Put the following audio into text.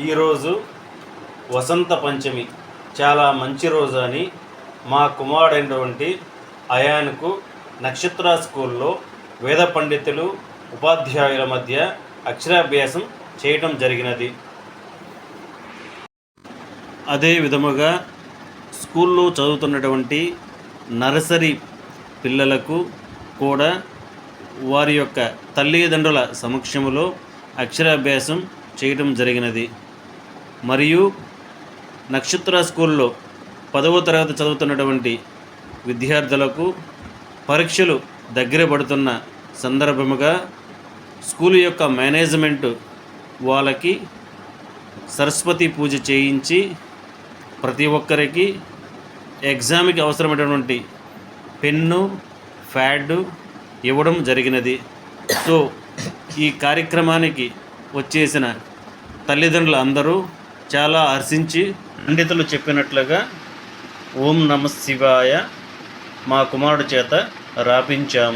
ఈరోజు వసంత పంచమి. చాలా మంచి రోజు అని మా కుమారుడైనటువంటి అయాన్కు నక్షత్ర స్కూల్లో వేద పండితులు ఉపాధ్యాయుల మధ్య అక్షరాభ్యాసం చేయటం జరిగినది. అదే విధముగా స్కూల్లో చదువుతున్నటువంటి నర్సరీ పిల్లలకు కూడా వారి యొక్క తల్లిదండ్రుల సమక్షంలో అక్షరాభ్యాసం చేయటం జరిగినది. మరియు నక్షత్ర స్కూల్లో పదవ తరగతి చదువుతున్నటువంటి విద్యార్థులకు పరీక్షలు దగ్గర పడుతున్న సందర్భముగా స్కూల్ యొక్క మేనేజ్మెంట్ వాళ్ళకి సరస్వతి పూజ చేయించి ప్రతి ఒక్కరికి ఎగ్జామ్కి అవసరమైనటువంటి పెన్ను ప్యాడ్ ఇవ్వడం జరిగినది. సో ఈ కార్యక్రమానికి వచ్చేసిన తల్లిదండ్రులు అందరూ చాలా హర్షించి పండితులు చెప్పినట్లుగా ఓం నమ శివాయ మా కుమారుడు చేత రాపించాము.